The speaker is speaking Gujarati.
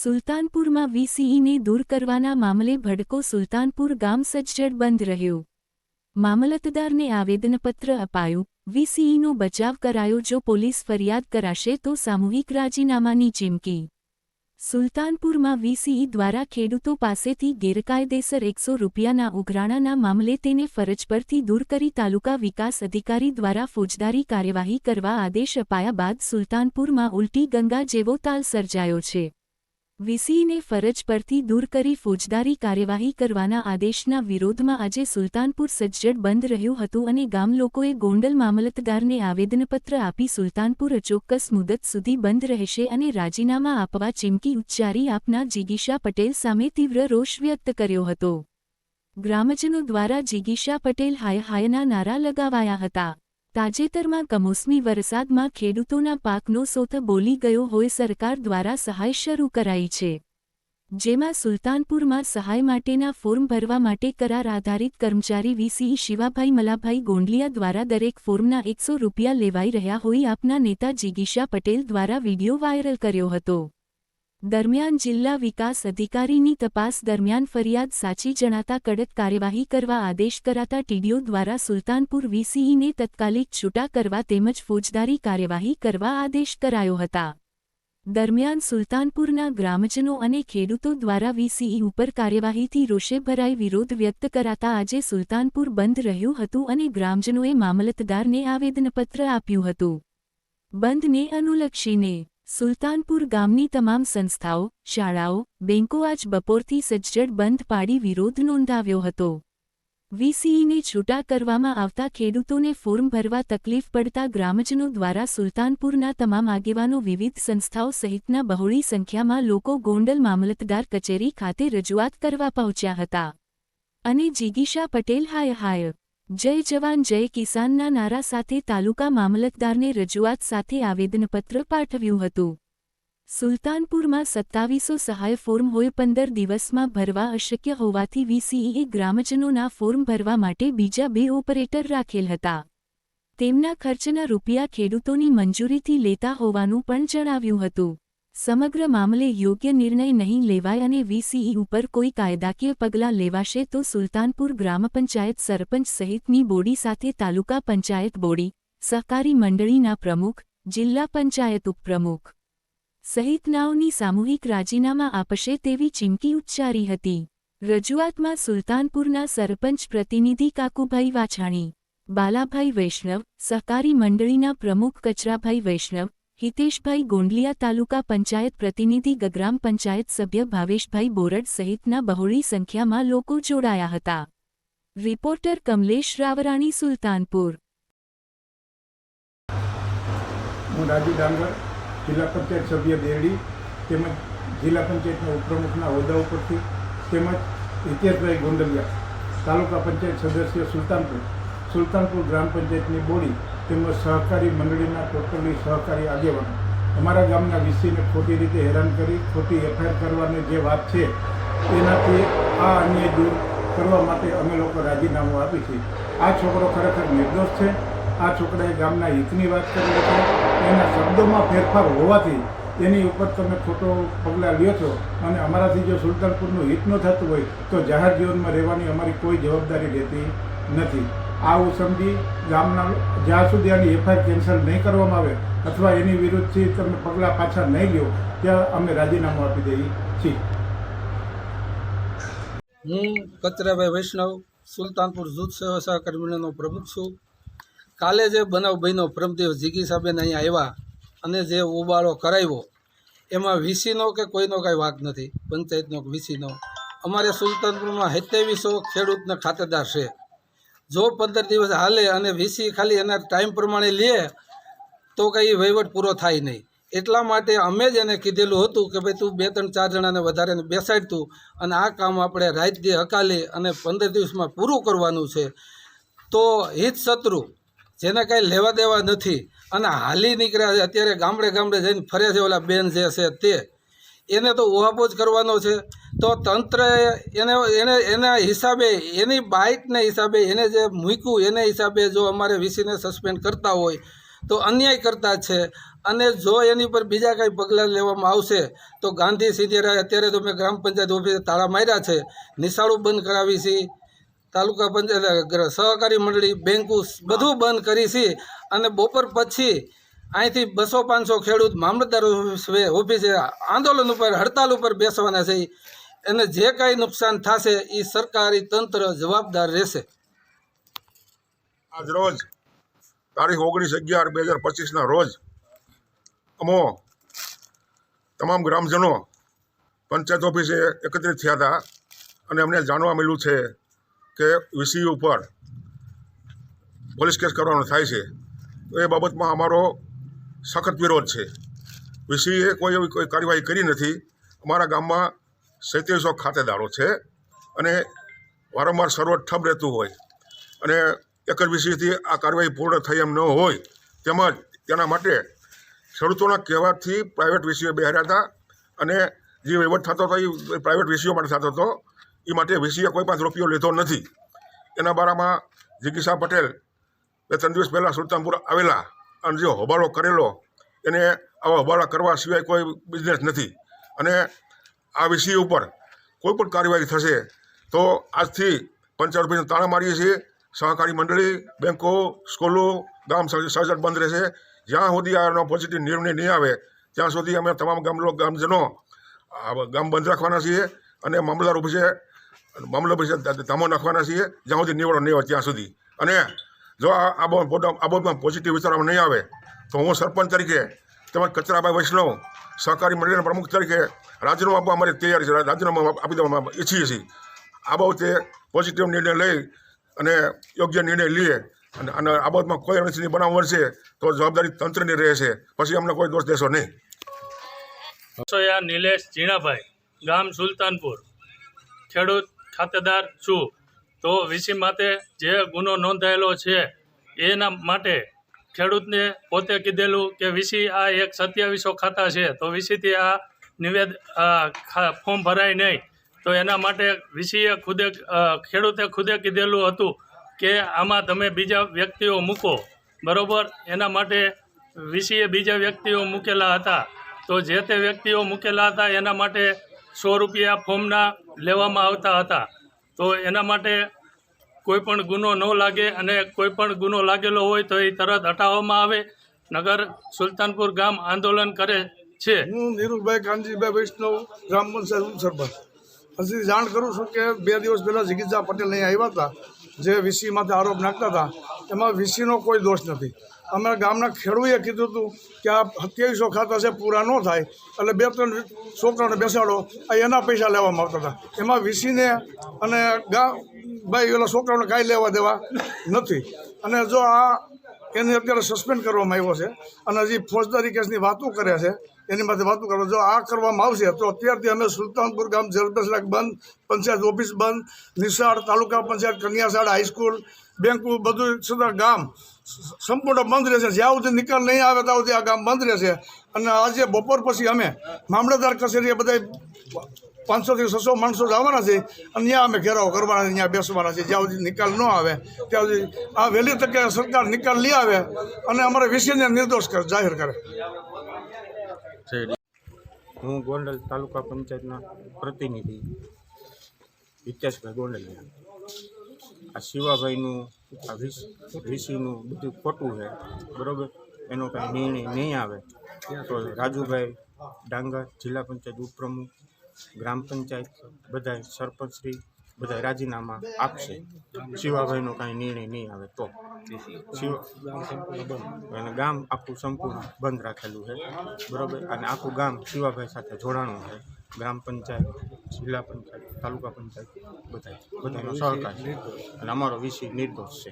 સુલતાનપુરમાં વીસીઈને દૂર કરવાના મામલે ભડકો સુલતાનપુર ગામ સજ્જડ બંધ રહ્યું. મામલતદારને આવેદનપત્ર અપાયું, વીસીઈનો બચાવ કરાયો જો પોલીસ ફરિયાદ કરાશે તો સામૂહિક રાજીનામાની ચીમકી. સુલતાનપુરમાં વીસીઈ દ્વારા ખેડૂતો પાસેથી ગેરકાયદેસર એકસો રૂપિયાના ઉઘરાણાના મામલે તેને ફરજ પરથી દૂર કરી તાલુકા વિકાસ અધિકારી દ્વારા ફોજદારી કાર્યવાહી કરવા આદેશ અપાયા બાદ સુલતાનપુરમાં ઉલટી ગંગા જેવો તાલ સર્જાયો છે. વીસીઈને ફરજ પરથી દૂર કરી ફોજદારી કાર્યવાહી કરવાના આદેશના વિરોધમાં આજે સુલતાનપુર સજ્જડ બંધ રહ્યું હતું અને ગામલોકોએ ગોંડલ મામલતદારને આવેદનપત્ર આપી સુલતાનપુર અચોક્કસ મુદત સુધી બંધ રહેશે અને રાજીનામા આપવા ચીમકી ઉચ્ચારી આપના જીગીશા પટેલ સામે તીવ્ર રોષ વ્યક્ત કર્યો હતો. ગ્રામજનો દ્વારા જીગીશા પટેલ હાય હાયના નારા લગાવાયા હતા. તાજેતરમાં કમોસમી વરસાદમાં ખેડૂતોના પાકનો સોથ બોલી ગયો હોય સરકાર દ્વારા સહાય શરૂ કરાઈ છે. જેમાં સુલતાનપુરમાં સહાય માટેના ફોર્મ ભરવા માટે કરાર આધારિત કર્મચારી વીસીઈ શિવાભાઈ મલાભાઈ ગોંડલિયા દ્વારા દરેક ફોર્મના એકસો રૂપિયા લેવાઈ રહ્યા હોય આપના નેતા જીગીશા પટેલ દ્વારા વીડિયો વાયરલ કર્યો હતો. દરમિયાન જિલ્લા વિકાસ અધિકારીની તપાસ દરમિયાન ફરિયાદ સાચી જણાતા કડક કાર્યવાહી કરવા આદેશ કરાતા ટીડીઓ દ્વારા સુલતાનપુર વીસીઈને તત્કાલિક છૂટા કરવા તેમજ ફોજદારી કાર્યવાહી કરવા આદેશ કરાયો હતા. દરમિયાન સુલતાનપુરના ગ્રામજનો અને ખેડૂતો દ્વારા વીસીઈ ઉપર કાર્યવાહીથી રોષે ભરાઈ વિરોધ વ્યક્ત કરાતા આજે સુલતાનપુર બંધ રહ્યું હતું અને ગ્રામજનોએ મામલતદારને આવેદનપત્ર આપ્યું હતું. બંધને અનુલક્ષીને સુલતાનપુર ગામની તમામ સંસ્થાઓ, શાળાઓ, બેંકો આજ બપોરથી સજ્જડ બંધ પાડી વિરોધ નોંધાવ્યો હતો. વીસીઈને છૂટા કરવામાં આવતા ખેડૂતોને ફોર્મ ભરવા તકલીફ પડતા ગ્રામજનો દ્વારા સુલતાનપુરના તમામ આગેવાનો વિવિધ સંસ્થાઓ સહિતના બહોળી સંખ્યામાં લોકો ગોંડલ મામલતદાર કચેરી ખાતે રજૂઆત કરવા પહોંચ્યા હતા. અને જીગીશા પટેલ, હાય હાય. જય જવાન જય કિસાનના નારા સાથે તાલુકા મામલતદારને રજૂઆત સાથે આવેદનપત્ર પાઠવ્યું હતું. સુલતાનપુરમાં સત્તાવીસો સહાય ફોર્મ હોય પંદર દિવસમાં ભરવા અશક્ય હોવાથી વીસીઈએ ગ્રામજનોના ફોર્મ ભરવા માટે બીજા બે ઓપરેટર રાખેલ હતા. તેમના ખર્ચના રૂપિયા ખેડૂતોની મંજૂરીથી લેતા હોવાનું પણ જણાવ્યું હતું. સમગ્ર મામલે યોગ્ય નિર્ણય નહીં લેવાય અને વીસીઈ ઉપર કોઈ કાયદાકીય પગલાં લેવાશે તો સુલતાનપુર ગ્રામ પંચાયત સરપંચ સહિતની બોડી સાથે તાલુકા પંચાયત બોડી, સહકારી મંડળીના પ્રમુખ, જિલ્લા પંચાયત ઉપપ્રમુખ સહિતનાઓની સામૂહિક રાજીનામા આપશે તેવી ચીમકી ઉચ્ચારી હતી. રજૂઆતમાં સુલતાનપુરના સરપંચ પ્રતિનિધિ કાકુભાઈ વાછાણી, બાલાભાઈ વૈષ્ણવ, સહકારી મંડળીના પ્રમુખ કચરાભાઈ વૈષ્ણવ હિતેશભાઈ ગોંડલિયા તાલુકા પંચાયત પ્રતિનિધિ ગગ્રામ પંચાયત સભ્ય ભાવેશભાઈ બોરડ સહિતના બહોળી સંખ્યામાં લોકો જોડાયા હતા. રિપોર્ટર કમલેશ રાવરાણી, સુલતાનપુર. હું રાજુ ડાંગર, જિલ્લા પંચાયત સભ્ય દેરડી, તેમજ જિલ્લા પંચાયતના ઉપપ્રમુખના હોદ્દા ઉપરથી તેમજ હિતેશભાઈ ગોંડલિયા, તાલુકા પંચાયત સદસ્ય સુલતાનપુર. સુલતાનપુર ગ્રામ પંચાયતની બોડી તેમજ સહકારી મંડળીના ટોટલી સહકારી આગેવાનો. અમારા ગામના વિસીને ખોટી રીતે હેરાન કરી, ખોટી એફઆઈઆર કરવાની જે વાત છે એનાથી આ અન્ય દૂર કરવા માટે અમે લોકો રાજીનામું આપી છે. આ છોકરો ખરેખર નિર્દોષ છે. આ છોકરાએ ગામના હિતની વાત કરી છે. એના શબ્દોમાં ફેરફાર હોવાથી એની ઉપર તમે ખોટો પગલાં લ્યો છો. અને અમારાથી જો સુલતાનપુરનું હિત ન થતું હોય, તો જાહેર જીવનમાં રહેવાની અમારી કોઈ જવાબદારી રહેતી નથી. આવું સમજી ગામના જ્યાં સુધી આની એફઆઈઆર કેન્સલ નહીં કરવામાં આવે અથવા એની વિરુદ્ધથી તમે પગલાં પાછા નહીં લ્યો, ત્યાં અમે રાજીનામું આપી દઈએ છીએ. હું કચરાભાઈ વૈષ્ણવ, સુલતાનપુર જૂથ સેવા સહકર્મીનો પ્રમુખ છું. કાલે જે બનાવ બન્યો પ્રમદેવ જીગી સાહેબને અહીંયા આવ્યા અને જે ઉબાળો કરાવ્યો, એમાં વીસીનો કે કોઈનો કાંઈ વાંક નથી, પંચાયતનો કે વીસીનો. અમારે સુલતાનપુરમાં સત્યાવીસો ખેડૂતના ખાતેદાર છે. જો પંદર દિવસ હાલે અને વીસી ખાલી એના ટાઈમ પ્રમાણે લે, તો કંઈ વહીવટ પૂરો થાય નહીં. એટલા માટે અમે જ એને કીધેલું હતું કે ભાઈ તું બે ત્રણ ચાર જણાને વધારે બેસાડ તું અને આ કામ આપણે રાત દે હકાલી અને પંદર દિવસમાં પૂરું કરવાનું છે. તો હિત શત્રુ, જેને કાંઈ લેવા દેવા નથી અને હાલી નીકળ્યા છે, અત્યારે ગામડે ગામડે જઈને ફરે છે ઓલા બેન જે છે તે. એને તો ઉહાપોજ કરવાનો છે. તો તંત્ર એને એને, એના હિસાબે, એની બાઇકને હિસાબે, એને જે મૂક્યું એને હિસાબે જો અમારે વીસીને સસ્પેન્ડ કરતા હોય, તો અન્યાય કરતા છે. અને જો એની પર બીજા કંઈ પગલાં લેવામાં આવશે, તો ગાંધી સીધી અત્યારે તો મેં ગ્રામ પંચાયત ઓફિસે તાળા માર્યા છે. નિશાળું બંધ કરાવી છે. તાલુકા પંચાયત, સહકારી મંડળી બેંકો બધું બંધ કરી છે. અને બપોર પછી અહીંથી બસો પાંચસો ખેડૂત મામલતદાર ઓફિસે- આંદોલન ઉપર હડતાલ ઉપર બેસવાના છે અને જે કાંઈ નુકસાન થશે એ સરકારી તંત્ર જવાબદાર રહેશે આજ રોજ તારીખ ઓગણીસ અગિયાર બે હજાર પચીસના રોજ અમો તમામ ગ્રામજનો પંચાયત ઓફિસે એકત્રિત થયા હતા અને અમને જાણવા મળ્યું છે કે વીસી ઉપર પોલીસ કેસ કરવાનો થાય છે એ બાબતમાં અમારો સખત વિરોધ છે. વીસીએ કોઈ એવી કોઈ કાર્યવાહી કરી નથી. અમારા ગામમાં સૈત્રીસો ખાતેદારો છે અને વારંવાર સર્વર ઠપ રહેતું હોય અને એક જ વીસીથી આ કાર્યવાહી પૂર્ણ થઈ એમ ન હોય તેમજ તેના માટે ખેડૂતોના કહેવાથી પ્રાઇવેટ વિષયો બેહાર્યા હતા અને જે વહીવટ થતો હતો, એ પ્રાઇવેટ વિષયો માટે થતો હતો, એ માટે વિષયે કોઈ પાંચ રૂપિયો લીધો નથી. એના બારામાં જિગીસા પટેલ બે ત્રણ દિવસ પહેલાં સુલતાનપુર આવેલા અને જે હોબાળો કરેલો, એને આવા હોબાળા કરવા સિવાય કોઈ બિઝનેસ નથી. અને આ વિષય ઉપર કોઈ પણ કાર્યવાહી થશે, તો આજથી પંચાયત ઓફિસને તાળા મારીએ છીએ. સહકારી મંડળી, બેંકો, સ્કૂલો, ગામ સર્જ- સર્જન બંધ રહેશે. જ્યાં સુધી આનો પોઝિટિવ નિર્ણય નહીં આવે, ત્યાં સુધી અમે તમામ ગામ લોકો ગામજનો ગામ બંધ રાખવાના છીએ અને મામલદાર ઓફિસે મામલો ઓફિસે ધામો નાખવાના છીએ, જ્યાં સુધી નિવડો નહીં હોય ત્યાં સુધી. અને જો આ આ બાબત- આ બાબતમાં પોઝિટિવ વિચારવામાં નહીં આવે, તો હું સરપંચ તરીકે તેમજ કચરાભાઈ વૈષ્ણવ સહકારી મંડળીના પ્રમુખ તરીકે રાજીનામું આપવા અમારી તૈયારી છે. રાજીનામું આપી દેવા ઈચ્છીએ છીએ. આ બાબતે પોઝિટિવ નિર્ણય લઈ અને યોગ્ય નિર્ણય લઈએ અને અને આ બાબતમાં કોઈ અણસી બનાવ મળશે તો જવાબદારી તંત્રની રહેશે. પછી અમને કોઈ દોષ દેશો નહીં. નિલેશ ઝીણાભાઈ, ગામ સુલતાનપુર, ખેડૂત ખાતેદાર છું. તો વીસી માટે જે ગુનો નોંધાયેલો છે, એના માટે ખેડૂતને પોતે કીધેલું કે વીસી આ એક સત્યાવીસો ખાતા છે, તો વીસીથી આ નિવેદ ફોર્મ ભરાય નહીં. તો એના માટે વીસીએ ખુદે ખેડૂતે ખુદે કીધેલું હતું કે આમાં તમે બીજા વ્યક્તિઓ મૂકો. બરોબર? એના માટે વીસીએ બીજા વ્યક્તિઓ મૂકેલા હતા. તો જે તે વ્યક્તિઓ મૂકેલા હતા, એના માટે સો રૂપિયા ફોર્મના લેવામાં આવતા હતા. તો એના માટે કોઈ પણ ગુનો ન લાગે અને કોઈ પણ ગુનો લાગેલો હોય તો એ તરત હટાવવામાં આવે. નગર સુલતાનપુર ગામ આંદોલન કરે છે. હું નીરુભાઈ કાનજીભાઈ વૈષ્ણવ ગ્રામ પંચાયત સરપંચ. હજી જાણ કરું છું કે બે દિવસ પહેલાં જગીજા પટેલ અહીં આવ્યા હતા, જે વીસી માથે આરોપ નાખતા હતા. એમાં વીસીનો કોઈ દોષ નથી. અમે ગામના ખેડૂએ કીધું હતું કે આ સત્યાવીસો ખાતા છે પૂરા ન થાય. એટલે બે, ત્રણ છોકરાને બેસાડો એના પૈસા લેવામાં આવતા હતા. એમાં વીસીને અને ગા, ભાઈ, ઓલા છોકરાઓને કાંઈ લેવા દેવા નથી. અને જો આ એને અત્યારે સસ્પેન્ડ કરવામાં આવ્યો છે અને હજી ફોજદારી કેસની વાતો કરે છે એની માટે વાતો કરો. જો આ કરવામાં આવશે, તો અત્યારથી અમે સુલતાનપુર ગામ જલબસલાક બંધ, પંચાયત ઓફિસ બંધ, નિશાળ તાલુકા પંચાયત, કન્યાશાળા, હાઈસ્કૂલ, બેંક બધું સુધા ગામ સંપૂર્ણ બંધ રહેશે. જ્યાં સુધી નિકાલ નહીં આવે, ત્યાં સુધી આ ગામ બંધ રહેશે. અને આજે બપોર પછી અમે મામલતદાર કચેરીએ બધા પાંચસોથી છસો માણસો જવાના છે અને ત્યાં અમે ઘેરાવો કરવાના છે, ત્યાં બેસવાના છે. જ્યાં સુધી નિકાલ ન આવે, ત્યાં સુધી આ વહેલી તકે સરકાર નિકાલ લઈ આવે અને અમારા વિષયને નિર્દોષ કરે જાહેર કરે. હું ગોંડલ તાલુકા પંચાયતના પ્રતિનિધિ હિતેશભાઈ ગોંડલિયા. આ શિવાભાઈનું, આ વીસ વીસીનું બધું ખોટું છે, બરાબર? એનો કાંઈ નિર્ણય નહીં આવે, તો રાજુભાઈ ડાંગર જિલ્લા પંચાયત ઉપપ્રમુખ, ગ્રામ પંચાયત બધાય સરપંચશ્રી બધા રાજીનામા આપશે. શિવાભાઈનો કાંઈ નિર્ણય નહીં આવે, તો. અને ગામ આખું સંપૂર્ણ બંધ રાખેલું છે. બરાબર? અને આખું ગામ શિવાભાઈ સાથે જોડાણું છે. ગ્રામ પંચાયત જિલ્લા પંચાયત તાલુકા પંચાયત બધા બધાનો સહકાર છે. અને અમારો વિષય નિર્દોષ છે.